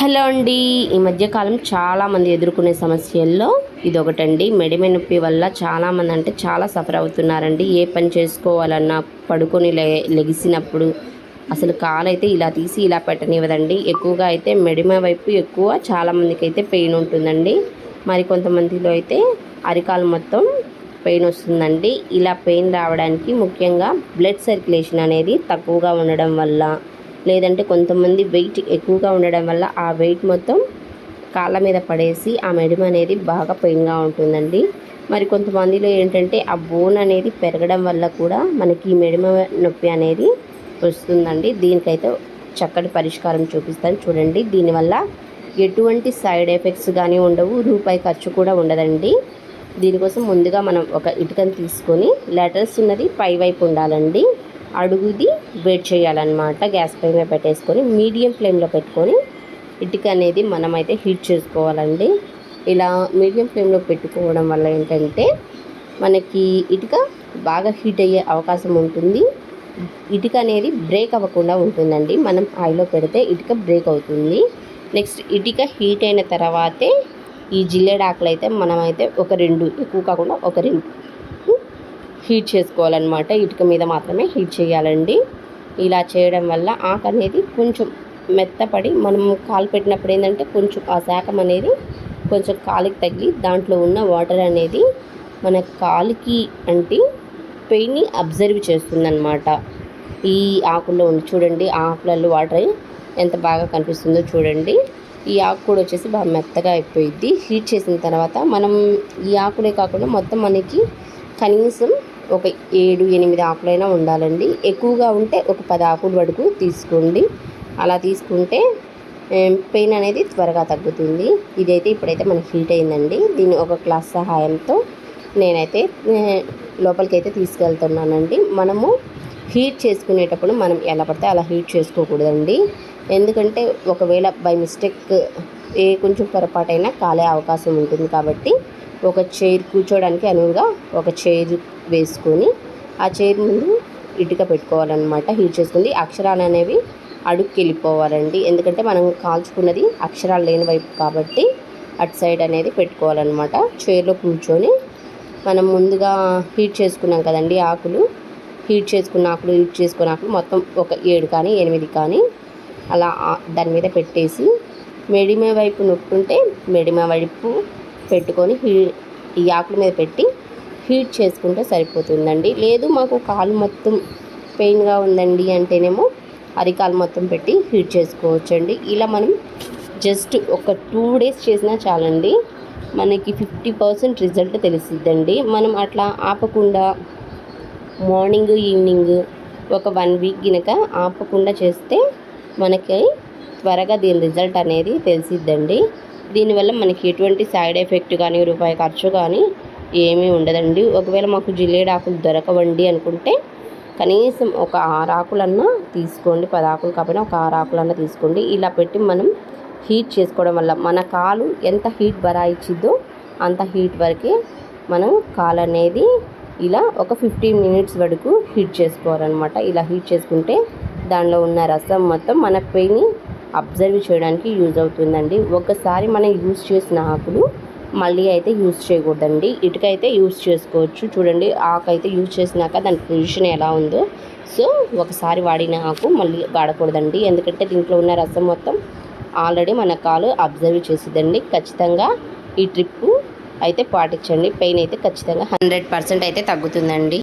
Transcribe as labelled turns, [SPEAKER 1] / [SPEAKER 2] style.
[SPEAKER 1] Hello అండి. ఈ మధ్యకాలం చాలామంది ఎదుర్కొనే సమస్యల్లో ఇది ఒకటండి మెడిమె నొప్పి వల్ల చాలామంది అంటే చాలా సఫర్ అవుతున్నారండి. ఏ పని చేసుకోవాలన్నా పడుకొని లే లెగిసినప్పుడు అసలు కాలైతే ఇలా తీసి ఇలా పెట్టనివ్వదండి. ఎక్కువగా అయితే మెడిమ వైపు ఎక్కువ చాలామందికి అయితే పెయిన్ ఉంటుందండి. మరి కొంతమందిలో అయితే అరికాలు మొత్తం పెయిన్ వస్తుందండి. ఇలా పెయిన్ రావడానికి ముఖ్యంగా బ్లడ్ సర్క్యులేషన్ అనేది తక్కువగా ఉండడం వల్ల లేదంటే కొంతమంది వెయిట్ ఎక్కువగా ఉండడం వల్ల ఆ వెయిట్ మొత్తం కాళ్ళ మీద పడేసి ఆ మెడిమ అనేది బాగా పెయిన్గా ఉంటుందండి. మరి కొంతమందిలో ఏంటంటే ఆ బోన్ అనేది పెరగడం వల్ల కూడా మనకి మెడిమ నొప్పి అనేది వస్తుందండి. దీనికైతే చక్కటి పరిష్కారం చూపిస్తాను. చూడండి దీనివల్ల ఎటువంటి సైడ్ ఎఫెక్ట్స్ కానీ ఉండవు రూపాయి ఖర్చు కూడా ఉండదండి. దీనికోసం ముందుగా మనం ఒక ఇటుకను తీసుకొని లెటర్స్ ఉన్నది పై వైపు ఉండాలండి. అడుగుది వేట్ చేయాలన్నమాట. గ్యాస్ పై మీద పెట్టేసుకొని మీడియం ఫ్లేమ్లో పెట్టుకొని ఇటుక అనేది మనమైతే హీట్ చేసుకోవాలండి. ఇలా మీడియం ఫ్లేమ్లో పెట్టుకోవడం వల్ల ఏంటంటే మనకి ఇటుక బాగా హీట్ అయ్యే అవకాశం ఉంటుంది. ఇటుక అనేది బ్రేక్ అవ్వకుండా ఉంటుందండి. మనం ఆయిల్లో పెడితే ఇటుక బ్రేక్ అవుతుంది. నెక్స్ట్ ఇటుక హీట్ అయిన తర్వాతే ఈ జిల్లేడాకులు అయితే మనమైతే ఒక రెండు ఎక్కువ కాకుండా ఒక రెండు హీట్ చేసుకోవాలన్నమాట. ఇటుక మీద మాత్రమే హీట్ చేయాలండి. ఇలా చేయడం వల్ల ఆకు అనేది కొంచెం మెత్తపడి మనం కాలు పెట్టినప్పుడు ఏంటంటే కొంచెం ఆ శాఖం అనేది కొంచెం కాలికి తగిలి దాంట్లో ఉన్న వాటర్ అనేది మన కాలికి అంటే పెయిన్ని అబ్జర్వ్ చేస్తుందన్నమాట. ఈ ఆకుల్లో ఉండి చూడండి ఆకులలో వాటర్ ఎంత బాగా కనిపిస్తుందో చూడండి. ఈ ఆకు కూడా వచ్చేసి బాగా మెత్తగా అయిపోయింది హీట్ చేసిన తర్వాత మనం ఈ ఆకులే కాకుండా మొత్తం మనకి కనీసం ఒక ఏడు ఎనిమిది ఆకులైనా ఉండాలండి. ఎక్కువగా ఉంటే ఒక పది ఆకులు వరకు తీసుకోండి. అలా తీసుకుంటే పెయిన్ అనేది త్వరగా తగ్గుతుంది. ఇదైతే ఇప్పుడైతే మనకి హీట్ అయిందండి. దీన్ని ఒక గ్లాస్ సహాయంతో నేనైతే లోపలికైతే తీసుకెళ్తున్నానండి. మనము హీట్ చేసుకునేటప్పుడు మనం ఎలా పడితే అలా హీట్ చేసుకోకూడదండి. ఎందుకంటే ఒకవేళ బై మిస్టేక్ ఏ కొంచెం పొరపాటైనా కాలే అవకాశం ఉంటుంది కాబట్టి ఒక చైర్ కూర్చోడానికి అనువుగా ఒక చైర్ వేసుకొని ఆ చైర్ ముందు ఇటుక పెట్టుకోవాలన్నమాట. హీట్ చేసుకుంది. అక్షరాలు అనేవి అడుగుకి వెళ్ళిపోవాలండి ఎందుకంటే మనం కాల్చుకున్నది అక్షరాలు లేని వైపు కాబట్టి అటు సైడ్ అనేది పెట్టుకోవాలన్నమాట. చైర్లో కూర్చొని మనం ముందుగా హీట్ చేసుకున్నాం కదండి ఆకులు. హీట్ చేసుకున్న ఆకులు హీట్ చేసుకున్న ఆకులు మొత్తం ఒక ఏడు కానీ ఎనిమిది కానీ అలా దాని మీద పెట్టేసి మెడిమ వైపు నొక్కుంటే మెడిమ వైపు పెట్టుకొని హీ ఈ ఆకుల మీద పెట్టి హీట్ చేసుకుంటే సరిపోతుందండి. లేదు మాకు కాలు మొత్తం పెయిన్గా ఉందండి అంటేనేమో అరికాలు మొత్తం పెట్టి హీట్ చేసుకోవచ్చండి. ఇలా మనం జస్ట్ ఒక టూ డేస్ చేసినా చాలండి. మనకి ఫిఫ్టీ పర్సెంట్ రిజల్ట్ తెలిసిద్దండి. మనం అట్లా ఆపకుండా మార్నింగ్ ఈవినింగ్ ఒక వన్ వీక్ గినక ఆపకుండా చేస్తే మనకి త్వరగా దీని రిజల్ట్ అనేది తెలిసిద్దండి. దీనివల్ల మనకి ఎటువంటి సైడ్ ఎఫెక్ట్ కానీ రూపాయి ఖర్చు కానీ ఏమీ ఉండదండి. ఒకవేళ మాకు జిల్లేడు ఆకులు దొరకవండి అనుకుంటే కనీసం ఒక ఆరు ఆకులన్నా తీసుకోండి. పది ఆకులు కాకపోయినా ఒక ఆరు ఆకులన్నా తీసుకోండి. ఇలా పెట్టి మనం హీట్ చేసుకోవడం వల్ల మన కాలు ఎంత హీట్ బరాయిచ్చిద్దో అంత హీట్ వరకే మనం కాలు అనేది ఇలా ఒక ఫిఫ్టీన్ మినిట్స్ వరకు హీట్ చేసుకోవాలన్నమాట. ఇలా హీట్ చేసుకుంటే దానిలో ఉన్న రసం మొత్తం మన పెయిని అబ్జర్వ్ చేయడానికి యూజ్ అవుతుందండి. ఒకసారి మనం యూజ్ చేసిన ఆకులు మళ్ళీ అయితే యూజ్ చేయకూడదండి. ఇటుకైతే యూజ్ చేసుకోవచ్చు. చూడండి ఆకు అయితే యూజ్ చేసినాక దాని పొజిషన్ ఎలా ఉందో. సో ఒకసారి వాడిన ఆకు మళ్ళీ వాడకూడదండి. ఎందుకంటే దీంట్లో ఉన్న రసం మొత్తం ఆల్రెడీ మన కాలు అబ్జర్వ్ చేసిద్దండి. ఖచ్చితంగా ఈ ట్రిప్పు అయితే పాటించండి. పెయిన్ అయితే ఖచ్చితంగా హండ్రెడ్ పర్సెంట్ అయితే తగ్గుతుందండి.